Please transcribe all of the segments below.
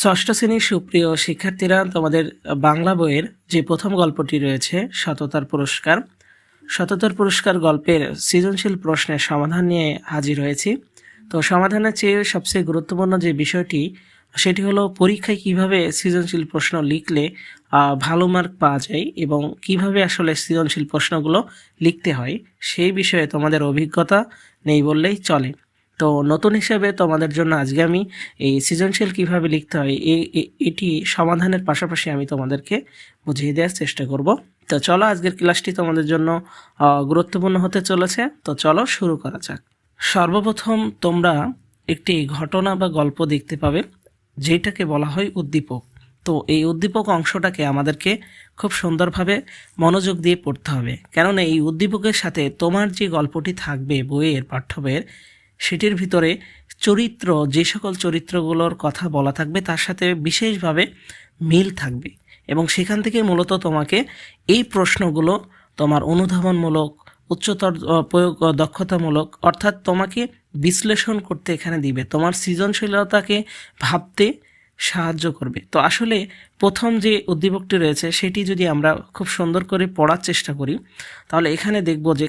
ষষ্ঠ শ্রেণির সুপ্রিয় শিক্ষার্থীরা, তোমাদের বাংলা বইয়ের যে প্রথম গল্পটি রয়েছে, সততার পুরস্কার সততার পুরস্কার গল্পের সৃজনশীল প্রশ্নের সমাধান নিয়ে হাজির হয়েছি। তো সমাধানের চেয়ে সবচেয়ে গুরুত্বপূর্ণ যে বিষয়টি, সেটি হলো পরীক্ষায় কীভাবে সৃজনশীল প্রশ্ন লিখলে ভালো মার্ক পাওয়া যায় এবং কীভাবে আসলে সৃজনশীল প্রশ্নগুলো লিখতে হয়, সেই বিষয়ে তোমাদের অভিজ্ঞতা নেই বললেই চলে। তো নতুন হিসেবে তোমাদের জন্য আজকে আমি এই সৃজনশীল কীভাবে লিখতে হয় এটি সমাধানের পাশাপাশি আমি তোমাদেরকে বুঝিয়ে দেওয়ার চেষ্টা করব। তো চলো আজকের ক্লাসটি তোমাদের জন্য গুরুত্বপূর্ণ হতে চলেছে। তো চলো শুরু করা যাক। সর্বপ্রথম তোমরা একটি ঘটনা বা গল্প দেখতে পাবে, যেটাকে বলা হয় উদ্দীপক। তো এই উদ্দীপক অংশটাকে আমাদেরকে খুব সুন্দরভাবে মনোযোগ দিয়ে পড়তে হবে। কেননা এই উদ্দীপকের সাথে তোমার যে গল্পটি থাকবে, বইয়ের পাঠ্য বইয়ের সেটির ভিতরে চরিত্র, যে সকল চরিত্রগুলোর কথা বলা থাকবে, তার সাথে বিশেষভাবে মিল থাকবে। এবং সেখান থেকে মূলত তোমাকে এই প্রশ্নগুলো তোমার অনুধাবনমূলক, উচ্চতর প্রয়োগ দক্ষতামূলক, অর্থাৎ তোমাকে বিশ্লেষণ করতে এখানে দিবে। তোমার সৃজনশীলতাকে ভাবতে সাহায্য করবে। তো আসলে প্রথম যে উদ্দীপকটি রয়েছে, সেটি যদি আমরা খুব সুন্দর করে পড়ার চেষ্টা করি, তাহলে এখানে দেখব যে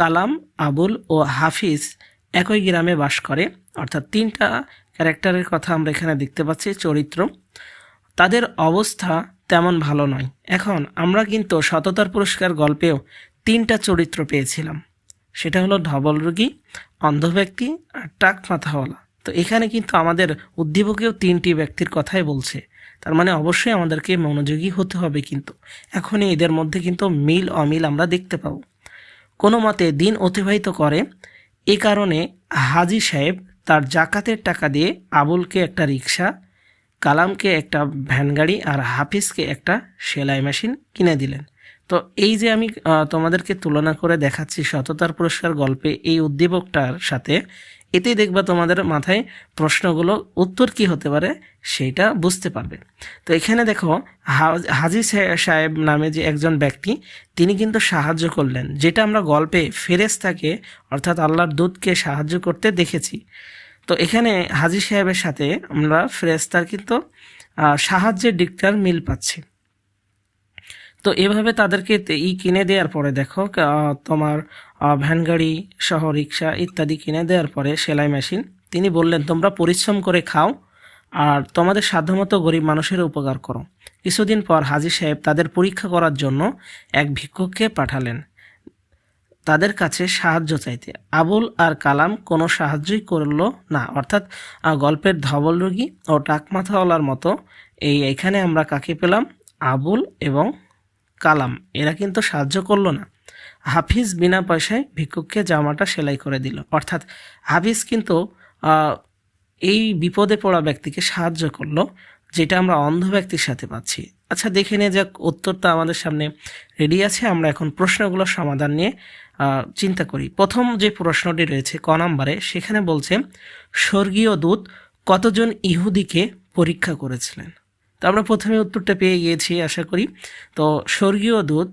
কালাম, আবুল ও হাফিজ একই গ্রামে বাস করে। অর্থাৎ তিনটা ক্যারেক্টারের কথা আমরা এখানে দেখতে পাচ্ছি, চরিত্র। তাদের অবস্থা তেমন ভালো নয়। এখন আমরা কিন্তু সততার পুরস্কার গল্পেও তিনটা চরিত্র পেয়েছিলাম। সেটা হলো ধবল রোগী, অন্ধ ব্যক্তি আর টাক মাথাওয়ালা। তো এখানে কিন্তু আমাদের উদ্দীপকেও তিনটি ব্যক্তির কথাই বলছে। তার মানে অবশ্যই আমাদেরকে মনোযোগী হতে হবে কিন্তু। এখনই এদের মধ্যে কিন্তু মিল অমিল আমরা দেখতে পাবো। কোনো মতে দিন অতিবাহিত করে এ কারণে হাজি সাহেব তার জাকাতের টাকা দিয়ে আবুলকে একটা রিক্সা কালামকে একটা ভ্যান গাড়ি আর হাফিজকে একটা সেলাই মেশিন কিনে দিলেন। তো এই যে আমি তোমাদেরকে তুলনা করে দেখাচ্ছি সততার পুরস্কার গল্পে এই উদ্দীপকটার সাথে এতেই দেখবা তোমাদের মাথায় প্রশ্নগুলো উত্তর কি হতে পারে সেইটা বুঝতে পারবে। তো এখানে দেখো, হাজি সাহে- সাহেব নামে যে একজন ব্যক্তি, তিনি কিন্তু সাহায্য করলেন। যেটা আমরা গল্পে ফেরেস্তাকে অর্থাৎ আল্লাহর দূতকে সাহায্য করতে দেখেছি। তো এখানে হাজি সাহেবের সাথে আমরা ফেরেস্তার কিন্তু সাহায্যের দিকটার মিল পাচ্ছি। তো এভাবে তাদেরকে ই কিনে দেওয়ার পরে দেখো তোমার ভ্যান গাড়ি সহ রিক্সা ইত্যাদি কিনে দেওয়ার পরে সেলাই মেশিন, তিনি বললেন, তোমরা পরিশ্রম করে খাও আর তোমাদের সাধ্যমতো গরিব মানুষের উপকার করো। কিছুদিন পর হাজি সাহেব তাদের পরীক্ষা করার জন্য এক ভিক্ষুককে পাঠালেন। তাদের কাছে সাহায্য চাইতে। আবুল আর কালাম কোনো সাহায্যই করল না, অর্থাৎ গল্পের ধবল রোগী ও টাকমাথাওয়ালার মতো, এই এখানে আমরা কাকে পেলাম? আবুল এবং কালাম। এরা কিন্তু সাহায্য করল না। হাফিজ বিনা পয়সায় ভিক্ষুককে জামাটা সেলাই করে দিল। অর্থাৎ হাফিজ কিন্তু এই বিপদে পড়া ব্যক্তিকে সাহায্য করল, যেটা আমরা অন্ধ ব্যক্তির সাথে পাচ্ছি। আচ্ছা দেখে নিয়ে যাক, উত্তরটা আমাদের সামনে রেডি আছে। আমরা এখন প্রশ্নগুলোর সমাধান নিয়ে চিন্তা করি। প্রথম যে প্রশ্নটি রয়েছে ক নম্বরে, সেখানে বলছে, স্বর্গীয় দূত কতজন ইহুদিকে পরীক্ষা করেছিলেন? তো আমরা প্রথমে উত্তরটা পেয়ে গিয়েছি, আশা করি। তো স্বর্গীয় দূত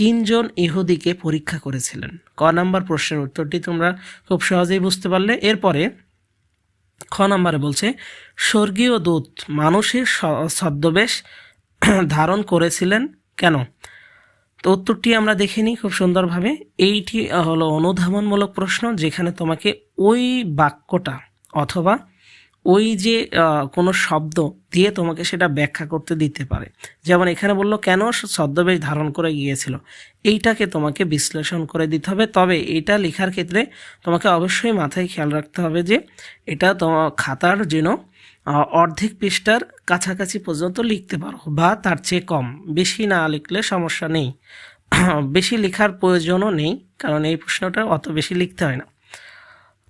তিনজন ইহুদিকে পরীক্ষা করেছিলেন। ক নাম্বার প্রশ্নের উত্তরটি তোমরা খুব সহজেই বুঝতে পারলে। এরপরে খ নম্বরে বলছে, স্বর্গীয় দূত মানুষের ছদ্মবেশ ধারণ করেছিলেন কেন? তো উত্তরটি আমরা দেখে নিই খুব সুন্দরভাবে। এইটি হলো অনুধাবনমূলক প্রশ্ন, যেখানে তোমাকে ওই বাক্যটা অথবা ওই যে কোনো শব্দ দিয়ে তোমাকে সেটা ব্যাখ্যা করতে দিতে পারে। যেমন এখানে বলল, কেন ছদ্মবেশ ধারণ করে গিয়েছিল? এইটাকে তোমাকে বিশ্লেষণ করে দিতে হবে। তবে এটা লেখার ক্ষেত্রে তোমাকে অবশ্যই মাথায় খেয়াল রাখতে হবে যে, এটা তোমার খাতার যেন অর্ধেক পৃষ্ঠার কাছাকাছি পর্যন্ত লিখতে পারো বা তার চেয়ে কম। বেশি না লিখলে সমস্যা নেই। বেশি লেখার প্রয়োজনও নেই, কারণ এই প্রশ্নটা অত বেশি লিখতে হয় না।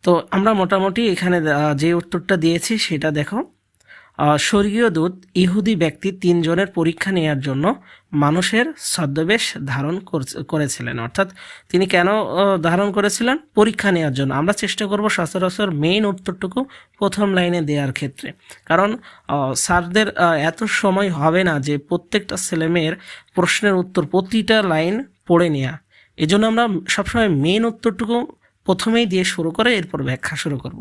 তো আমরা মোটামুটি এখানে যে উত্তরটা দিয়েছি সেটা দেখো। স্বর্গীয় দূত ইহুদি ব্যক্তি তিনজনের পরীক্ষা নেওয়ার জন্য মানুষের ছদ্মবেশ ধারণ করছে- করেছিলেন। অর্থাৎ তিনি কেন ধারণ করেছিলেন? পরীক্ষা নেওয়ার জন্য। আমরা চেষ্টা করব সচরাচর মেইন উত্তরটুকু প্রথম লাইনে দেওয়ার ক্ষেত্রে। কারণ স্যারদের এত সময় হবে না যে প্রত্যেকটা ছেলেমেয়ের প্রশ্নের উত্তর প্রতিটা লাইন পড়ে নেওয়া এজন্য আমরা সবসময় মেইন উত্তরটুকু প্রথমেই দিয়ে শুরু করে, এরপর ব্যাখ্যা শুরু করব।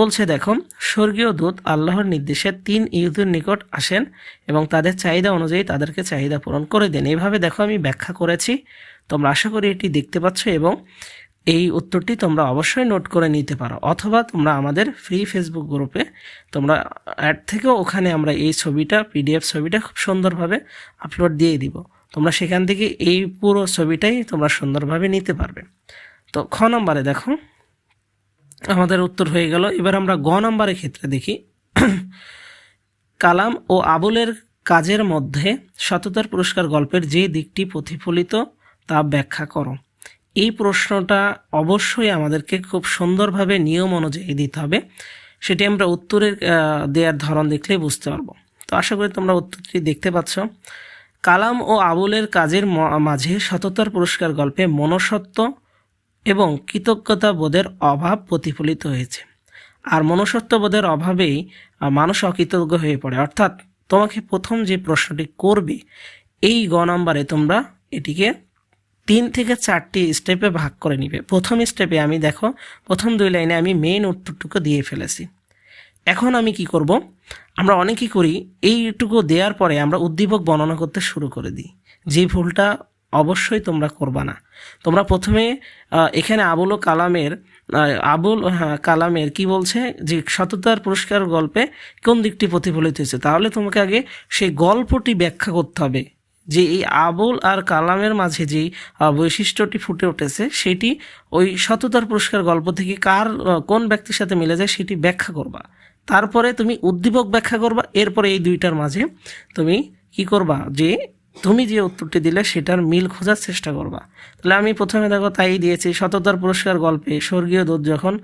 বলছে দেখো স্বর্গীয় দূত আল্লাহর নির্দেশে তিন ইহুদের নিকট আসেন এবং তাদের চাহিদা অনুযায়ী তাদেরকে চাহিদা পূরণ করে দেন। এইভাবে দেখো আমি ব্যাখ্যা করেছি, তোমরা আশা করি এটি দেখতে পাচ্ছ এবং এই উত্তরটি তোমরা অবশ্যই নোট করে নিতে পারো। অথবা তোমরা আমাদের ফ্রি ফেসবুক গ্রুপে তোমরা অ্যাড থেকেও ওখানে আমরা এই ছবিটা, পিডিএফ ছবিটা খুব সুন্দরভাবে আপলোড দিয়ে দিব। তোমরা সেখান থেকে এই পুরো ছবিটাই তোমরা সুন্দরভাবে নিতে পারবে। তো খ নম্বরে দেখো। আমাদের উত্তর হয়ে গেল। এবার আমরা গ নম্বরের ক্ষেত্রে দেখি। কালাম ও আবুলের কাজের মধ্যে সততার পুরস্কার গল্পের যে দিকটি প্রতিফলিত তা ব্যাখ্যা করো। এই প্রশ্নটা অবশ্যই আমাদেরকে খুব সুন্দরভাবে নিয়ম অনুযায়ী দিতে হবে। সেটি আমরা উত্তরের দেওয়ার ধরন দেখলেই বুঝতে পারব। তো আশা করি তোমরা উত্তরটি দেখতে পাচ্ছ। কালাম ও আবুলের কাজের মাঝে সততার পুরস্কার গল্পে মনসত্ব এবং কৃতজ্ঞতা বোধের অভাব প্রতিফলিত হয়েছে। আর মনুষ্যত্ববোধের অভাবেই মানুষ অকৃতজ্ঞ হয়ে পড়ে। অর্থাৎ তোমাকে প্রথম যে প্রশ্নটি করবে, এই গ নম্বরে তোমরা এটিকে তিন থেকে চারটি স্টেপে ভাগ করে নিবে। প্রথম স্টেপে আমি দেখো, প্রথম দুই লাইনে আমি মেইন উত্তরটুকু দিয়ে ফেলেছি। এখন আমি কি করব? আমরা অনেকেই করি, এইটুকু দেওয়ার পরে আমরা উদ্দীপক বর্ণনা করতে শুরু করে দিই। যে ভুলটা অবশ্যই তোমরা করবা না। তোমরা প্রথমে এখানে আবুল কালামের আবুল হ্যাঁ কালামের কি বলছে? যে সততার পুরস্কার গল্পে কোন দিকটি প্রতিফলিত হয়েছে? তাহলে তোমাকে আগে সেই গল্পটি ব্যাখ্যা করতে হবে। যে এই আবুল আর কালামের মাঝে আহ, বৈশিষ্ট্যটি ফুটে উঠেছে সেটি ওই সততার পুরস্কার গল্প থেকে কার কোন ব্যক্তির সাথে মিলে যায় সেটি ব্যাখ্যা করবা। তারপরে তুমি উদ্দীপক ব্যাখ্যা করবা। এরপরে এই দুইটার মাঝে তুমি কি করবা? যে তুমি যে উত্তরটি দিলে সেটার মিল খোঁজার চেষ্টা করবা। তাহলে আমি প্রথমে দেখো তাই দিয়েছি, সততার পুরস্কার গল্পে। স্বর্গীয় দূত যখন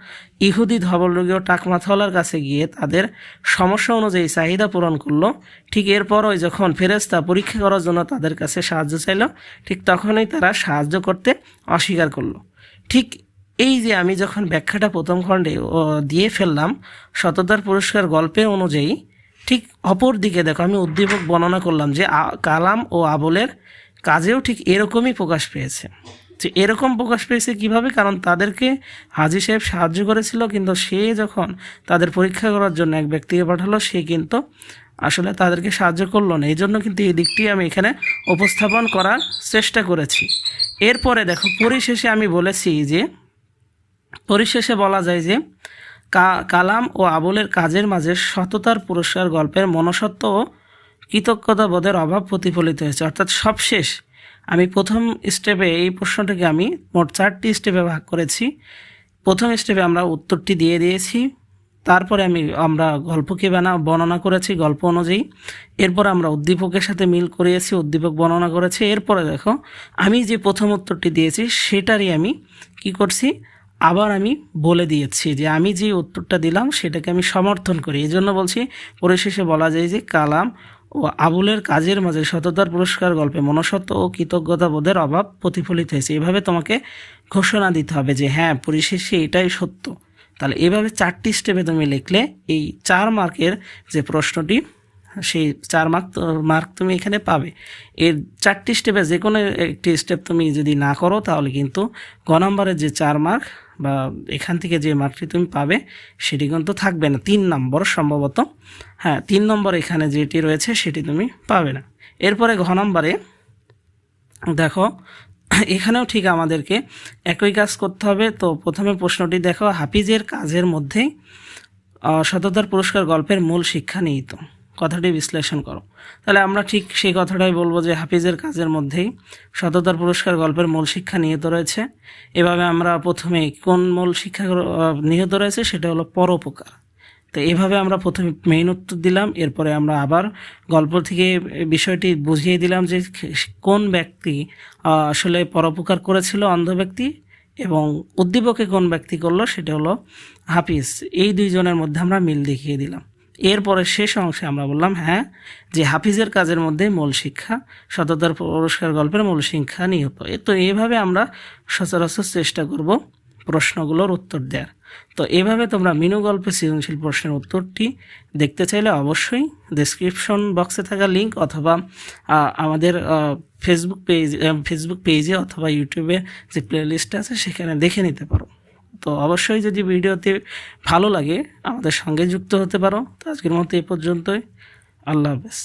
ইহুদি ধবলরোগীয় টাকমাথওয়ালার কাছে গিয়ে তাদের সমস্যা অনুযায়ী চাহিদা পূরণ করল, ঠিক এরপর ওই যখন ফেরেস্তা পরীক্ষা করার জন্য তাদের কাছে সাহায্য চাইলো, ঠিক তখনই তারা সাহায্য করতে অস্বীকার করল। ঠিক এই যে আমি যখন ব্যাখ্যাটা প্রথম খণ্ডে দিয়ে ফেললাম, সততার পুরস্কার গল্পের অনুযায়ী ঠিক অপর দিকে দেখো, আমি উদ্দীপক বর্ণনা করলাম যে কালাম ও আবলের কাজেও ঠিক এরকমই প্রকাশ পেয়েছে। যে এরকম প্রকাশ পেয়েছে কীভাবে? কারণ তাদেরকে হাজি সাহেব সাহায্য করেছিল, কিন্তু সে যখন তাদের পরীক্ষা করার জন্য এক ব্যক্তিকে পাঠালো, সে কিন্তু আসলে তাদেরকে সাহায্য করল না। এই জন্য কিন্তু এই দিকটি আমি এখানে উপস্থাপন করার চেষ্টা করেছি। এরপরে দেখো, পরিশেষে আমি বলেছি যে, পরিশেষে বলা যায় যে কালাম ও আবুলের কাজের মাঝে সততার পুরস্কার গল্পের মনসত্ব ও কৃতজ্ঞতা বোধের অভাব প্রতিফলিত হয়েছে। অর্থাৎ সবশেষ আমি প্রথম স্টেপে এই প্রশ্নটাকে আমি মোট চারটি স্টেপে ভাগ করেছি। প্রথম স্টেপে আমরা উত্তরটি দিয়ে দিয়েছি। তারপরে আমি, আমরা গল্পকে বানা, বর্ণনা করেছি গল্প অনুযায়ী। এরপর আমরা উদ্দীপকের সাথে মিল করিয়েছি, উদ্দীপক বর্ণনা করেছি। এরপরে দেখো, আমি যে প্রথম উত্তরটি দিয়েছি, সেটারই আমি কি করছি? আবার আমি বলে দিয়েছি যে আমি যে উত্তরটা দিলাম সেটাকে আমি সমর্থন করি। এই জন্য বলছি পরিশেষে বলা যায় যে কালাম ও আবুলের কাজের মাঝে সততার পুরস্কার গল্পে মনসত্ব ও কৃতজ্ঞতা বোধের অভাব প্রতিফলিত হয়েছে। এভাবে তোমাকে ঘোষণা দিতে হবে যে হ্যাঁ পরিশেষে এটাই সত্য। তাহলে এভাবে চারটি স্টেপে তুমি লিখলে এই চার মার্কের যে প্রশ্নটি, সেই চার মার্ক মার্ক তুমি এখানে পাবে। এর চারটি স্টেপে যে কোনো একটি স্টেপ তুমি যদি না করো, তাহলে কিন্তু গ নম্বরের যে চার মার্ক বা এখান থেকে যে মার্কটি তুমি পাবে সেটি কিন্তু থাকবে না। তিন নম্বর সম্ভবত। হ্যাঁ তিন নম্বর এখানে যেটি রয়েছে সেটি তুমি পাবে না। এরপরে ঘ নম্বরে দেখো এখানেও ঠিক আমাদেরকে একই কাজ করতে হবে। তো প্রথমে প্রশ্নটি দেখো হাফিজের কাজের মধ্যেই আহ, সততার পুরস্কার গল্পের মূল শিক্ষা নিহিত। কথাটি বিশ্লেষণ করো। তাহলে আমরা ঠিক সেই কথাটাই বলব যে হাফিজের কাজের মধ্যেই সততার পুরস্কার গল্পের মূল শিক্ষা নিহিত রয়েছে। এভাবে আমরা প্রথমে কোন মূল শিক্ষা নিহিত রয়েছে সেটা হলো পরোপকার। তো এভাবে আমরা প্রথমে মেইন উত্তর দিলাম, এরপরে আমরা আবার গল্প থেকে বিষয়টি বুঝিয়ে দিলাম যে কোন ব্যক্তি আসলে পরোপকার করেছিল অন্ধ ব্যক্তি এবং উদ্দীপকে কোন ব্যক্তি করল সেটা হলো হাফিজ। এই দুইজনের মধ্যে আমরা মিল দেখিয়ে দিলাম। এরপরে শেষ অংশে আমরা বললাম হ্যাঁ যে হাফিজের কাজের মধ্যে মূল শিক্ষা, সততার পুরস্কার গল্পের মূল শিক্ষা নিহত। তো এইভাবে আমরা সচরাচর চেষ্টা করব প্রশ্নগুলোর উত্তর দেওয়ার তো এভাবে তোমরা মিনু গল্পে সৃজনশীল প্রশ্নের উত্তরটি দেখতে চাইলে অবশ্যই ডেসক্রিপশন বক্সে থাকা লিঙ্ক অথবা আমাদের ফেসবুক পেজ ফেসবুক পেজে অথবা ইউটিউবে যে প্লেলিস্ট আছে, সেখানে দেখে নিতে পারো। তো অবশ্যই যদি ভিডিওতে ভালো লাগে আমাদের সঙ্গে যুক্ত হতে পারো। তো আজকের মতো এ পর্যন্তই। আল্লাহ হাফেজ।